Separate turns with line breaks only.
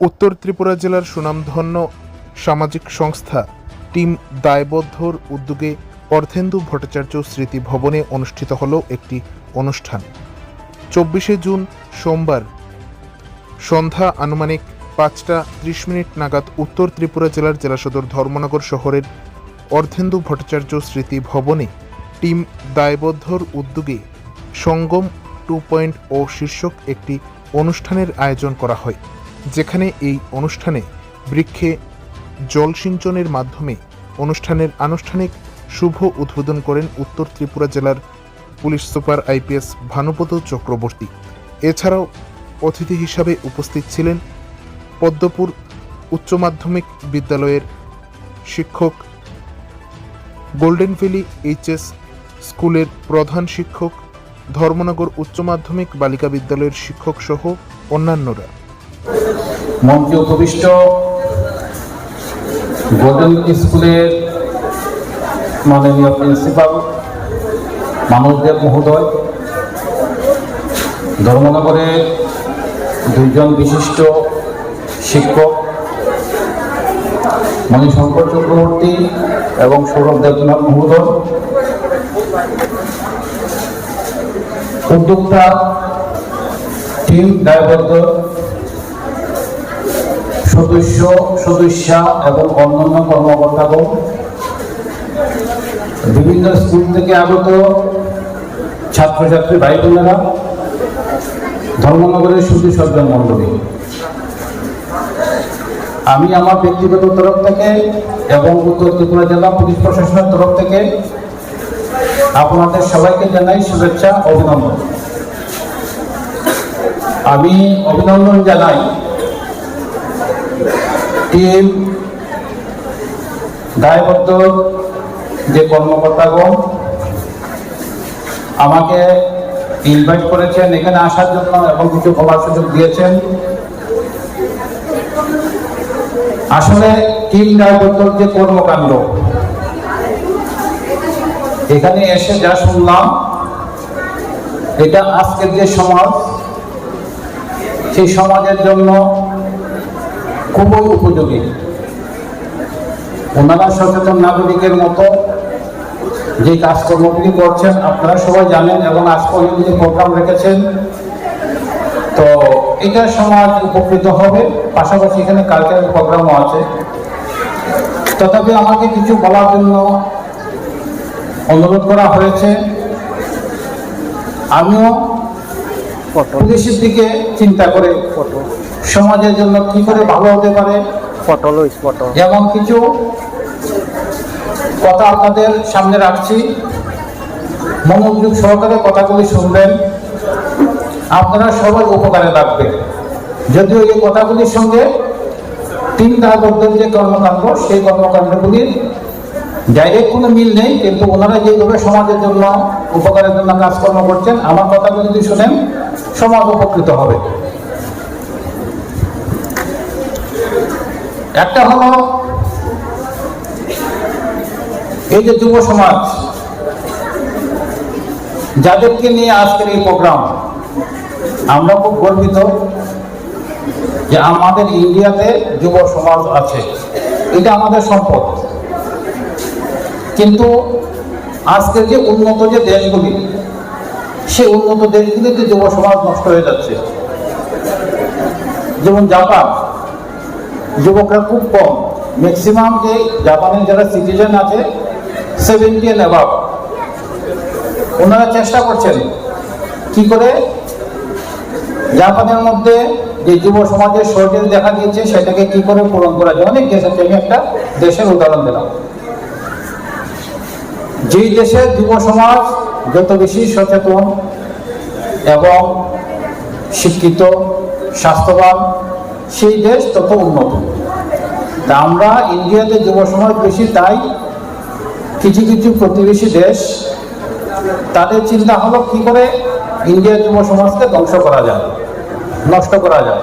উত্তর ত্রিপুরা জেলার সুনামধন্য সামাজিক সংস্থা টিম দায়বদ্ধর উদ্যোগে অর্ধেন্দু ভট্টাচার্য স্মৃতি ভবনে অনুষ্ঠিত হল একটি অনুষ্ঠান। চব্বিশে জুন সোমবার সন্ধ্যা আনুমানিক পাঁচটা ত্রিশ মিনিট নাগাদ উত্তর ত্রিপুরা জেলার জেলা সদর ধর্মনগর শহরের অর্ধেন্দু ভট্টাচার্য স্মৃতি ভবনে টিম দায়বদ্ধর উদ্যোগে সঙ্গম টু পয়েন্ট ও শীর্ষক একটি অনুষ্ঠানের আয়োজন করা হয়। যেখানে এই অনুষ্ঠানে বৃক্ষে জলসিঞ্চনের মাধ্যমে অনুষ্ঠানের আনুষ্ঠানিক শুভ উদ্বোধন করেন উত্তর ত্রিপুরা জেলার police super IPS Bhanupad Chakraborty. এছাড়াও অতিথি হিসাবে উপস্থিত ছিলেন পদ্মপুর উচ্চ মাধ্যমিক বিদ্যালয়ের শিক্ষক গোল্ডেন ভ্যালি এইচএস স্কুলের প্রধান শিক্ষক, ধর্মনগর উচ্চ মাধ্যমিক বালিকা বিদ্যালয়ের শিক্ষক সহ অন্যান্যরা।
মঞ্চে উপবিষ্ট গোল্ডেন স্কুলের মাননীয় প্রিন্সিপাল মানবদেব মহোদয় ধর্মনগরের দুইজন বিশিষ্ট শিক্ষক মণিশঙ্কর চক্রবর্তী এবং সৌরভ দেবনাথ মহোদয়, উদ্যোক্তা টিম দায়বদ্ধ সদস্য, সদস্যা এবং অন্যান্য কর্মকর্তাগণ। বিভিন্ন স্কুল থেকে আগত ছাত্রছাত্রী ভাই বোনেরা, ধর্মনগরের শুধু সজ্জন মণ্ডলী। আমি আমার ব্যক্তিগত তরফ থেকে এবং উত্তর ত্রিপুরা জেলা পুলিশ প্রশাসনের তরফ থেকে আপনাদের সবাইকে জানাই শুভেচ্ছা, অভিনন্দন। আমি অভিনন্দন জানাই টিম দায়বদ্ধ যে কর্মকর্তাগণ আমাকে ইনভাইট করেছেন এখানে আসার জন্য এবং কিছু বলার সুযোগ দিয়েছেন। আসলে টিম দায়বদ্ধ যে কর্মকাণ্ড, এখানে এসে যা শুনলাম, এটা আজকের যে সমাজ, সেই সমাজের জন্য খুবই উপযোগী। ওনারা সচেতন নাগরিকের মতো যে কাজকর্মগুলি করছেন আপনারা সবাই জানেন এবং আজ পর্যন্ত যে প্রোগ্রাম রেখেছেন তো এটা সমাজ উপকৃত হবে। পাশাপাশি এখানে কালচারাল প্রোগ্রামও আছে। তথাপি আমাকে কিছু বলার জন্য অনুরোধ করা হয়েছে। আমিও পুলিশের দিকে চিন্তা করে সমাজের জন্য কি করে ভালো হতে পারে?
পটল ওই পটল
যেমন কিছু কথা আপনাদের সামনে রাখছি। মনোযোগ সহকারে কথাগুলি শুনবেন। আপনারা সবাই উপকারে লাগবে। যদিও এই কথাগুলির সঙ্গে তিন দায়বদ্ধের যে কর্মকাণ্ড সেই কর্মকাণ্ডগুলির ডাইরেক্ট কোনো মিল নেই কিন্তু ওনারা যেভাবে সমাজের জন্য উপকারের জন্য কাজকর্ম করছেন আমার কথাগুলি যদি শোনেন সমাজ উপকৃত হবে। একটা হলো এই যে যুব সমাজ, যাদেরকে নিয়ে আজকের এই প্রোগ্রাম, আমরা খুব গর্বিত যে আমাদের ইন্ডিয়াতে যুব সমাজ আছে। এটা আমাদের সম্পদ। কিন্তু আজকের যে উন্নত যে দেশগুলি, সেই উন্নত দেশগুলিতে যুব সমাজ নষ্ট হয়ে যাচ্ছে। যেমন জাপান যুবকরা খুব কম। ম্যাক্সিমাম যে জাপানের যারা সিটিজেন আছে সেভেন্টি অ্যান্ড অ্যাবাভ ওনারা চেষ্টা করছেন কি করে? জাপানের মধ্যে যে যুব সমাজের শর্টেজ দেখা দিয়েছে, সেটাকে কি করে পূরণ করা যায়? অনেক দেশ আছে আমি একটা দেশের উদাহরণ দিলাম। যেই দেশের যুব সমাজ যত বেশি সচেতন এবং শিক্ষিত, স্বাস্থ্যবান সেই দেশ তত উন্নত। তা আমরা ইন্ডিয়াতে যুব সমাজ বেশি, তাই কিছু কিছু প্রতিবেশী দেশ, তাদের চিন্তা হলো কি করে ইন্ডিয়ার যুব সমাজকে ধ্বংস করা যায়, নষ্ট করা যায়।